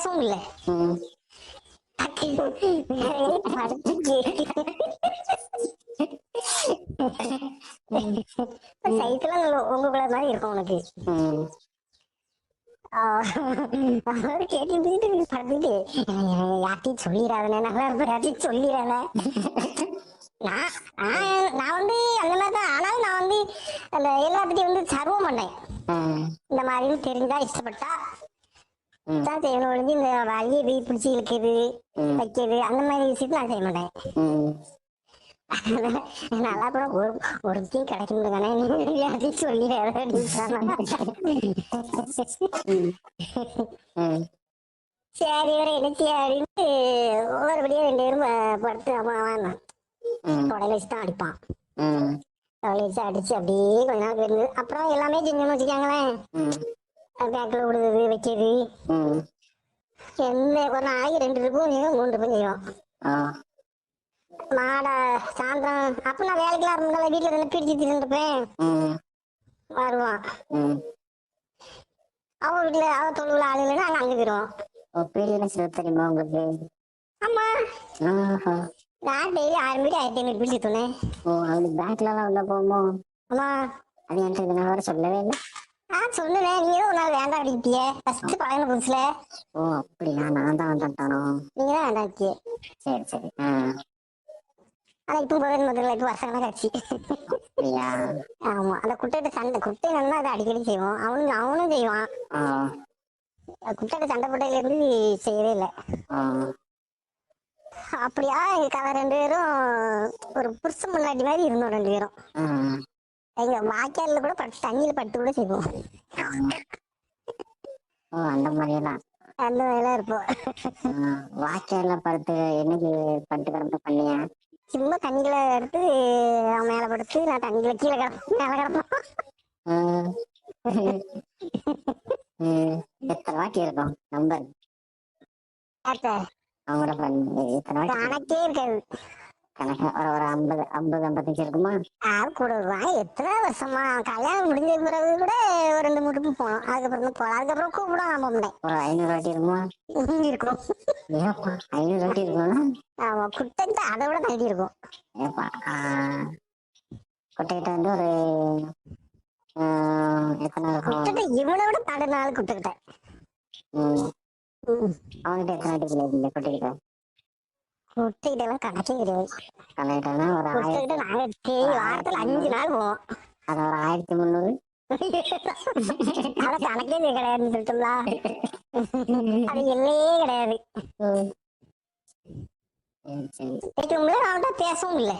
பேசவும் இல்ல. மாதிரி இருக்கும் உனக்கு. அவர் படுத்துட்டு யார்ட்டையும் நல்லா சொல்லிடாத. நான் நான் நான் வந்து அந்த மாதிரி தான் ஆனாலும் நான் வந்து அந்த எல்லாத்துட்டையும் வந்து சர்வம் பண்ணேன். இந்த மாதிரி தெரிஞ்சா இஷ்டப்பட்டா. தான் செய்யணும். ஒழிஞ்சு இந்த வழியை போய் பிடிச்சி இழுக்கிறது. வைக்கிறது அந்த மாதிரி விஷயத்தை நான் செய்ய மாட்டேன். நல்லா கூட ஒரு ஒருத்தையும் கிடைக்கும் தானே. நீ. ம். சரி இவரை என்னச்சியா அப்படின்னு ஒருபடியா ரெண்டு பேரும் படுத்து அவன் ம். தொடையில வச்சு தான் அடிப்பான். தொடையில வச்சு அடிச்சு அப்படியே கொஞ்ச நாள் போயிருந்து அப்புறம் எல்லாமே செஞ்சோம்னு வச்சுக்காங்களேன். பேக்கில் விடுறது வைக்கிறது என்ன ஒரு நாளைக்கு ரெண்டு இருக்கும் மூணு இருக்கும் செய்வோம். மாடை சாயந்தரம் அப்ப நான் வேலைக்கெல்லாம் இருந்தாலும் வீட்டுல இருந்து பிடிச்சி இருந்திருப்பேன் ம். வருவான். ம். அவன் வீட்டுல அவன் தொழுவுல ஆளு இல்லைன்னா நாங்க அங்க போயிடுவோம் ஓ பீரியட்ல சில தெரியுமா உங்களுக்கு? ஆமா ஆஹா. நான் டெய்லி ஆயிரம் மீட்டர் ஆயிரத்தி ஐநூறு பிடிச்சி தோணேன் ஓ அவளுக்கு பேங்க்ல உள்ள போகுமோ ஆமா அது என்கிட்ட இது நான் வர சொல்லவே இல்லை. நான் சொன்னேன் நீ ஏதோ ஒரு நாள் வேண்டாம் அடிக்கிட்டியே ஃபர்ஸ்ட் பழகின புதுசுல. ஓ அப்படியா? நான் தான் நீங்க தான்? வேண்டாம் சரி சரி. ஆனா இப்போ போகிறது முதல்ல இப்போ ஆமா. அந்த குட்டையிட்ட சண்டை குட்டை நல்லா அதை அடிக்கடி செய்வோம். அவனும் அவனும் செய்வான். குட்டையிட்ட சண்டை போட்டையில இருந்து செய்யவே இல்லை. அப்படியா? எங்க ரெண்டு பேரும் ஒரு புருஷன் முன்னாடி மாதிரி இருந்தோம் ரெண்டு பேரும். எங்க வாய்க்கால்ல கூட பட்டு தண்ணியில பட்டு கூட செய்வோம் ஓ அந்த மாதிரியெல்லாம் அந்த வேலை இருப்போம். ஆ, வாய்க்கால்ல படுத்து என்னைக்கு படுத்து கிடந்து பண்ணியா சும்மா தண்ணிகளை எடுத்து அவன் மேல படுத்து நான் தண்ணிகளை கீழே கிடப்பேன் மேல கிடப்போம். எத்தனை வாட்டி இருக்கும்? நம்பர்? அத்தை, அவங்களோட பண்ணி எத்தனை வாட்டி? கணக்கே இருக்காது. கணக்கு. ஒரு ஒரு ஐம்பது ஐம்பது ஐம்பத்தஞ்சு இருக்குமா? யார் கூட எத்தனை வருஷமா? கல்யாணம் முடிஞ்ச பிறகு கூட ஒரு ரெண்டு மூணு போனோம். அதுக்கப்புறம் போகலாம் அதுக்கப்புறம் கூப்பிட நான் போக மாட்டேன் ஒரு ஐநூறு வாட்டி இருக்குமா? இருக்கும். ஐநூறு வாட்டி இருக்குமா? ஆமா குட்டை அதை விட தள்ளி இருக்கும். கொட்டைக்கிட்ட வந்து ஒரு எத்தனை இருக்கும்? குட்டை இவனை விட படு நாள் குட்டுக்கிட்ட. ம், அவன்கிட்ட எத்தனை வாட்டி குட்டைகிட்ட எல்லாம் கணக்கே கிடையாது கணக்கிட்டனா ஒரு நாங்க வாரத்துல அஞ்சு நாள் போவோம் அது ஒரு ஆயிரத்தி முந்நூறு அத கணக்கே கிடையாதுன்னு சொல்லிட்டோம்ல அது எல்லையே கிடையாது பேசவும் இல்லை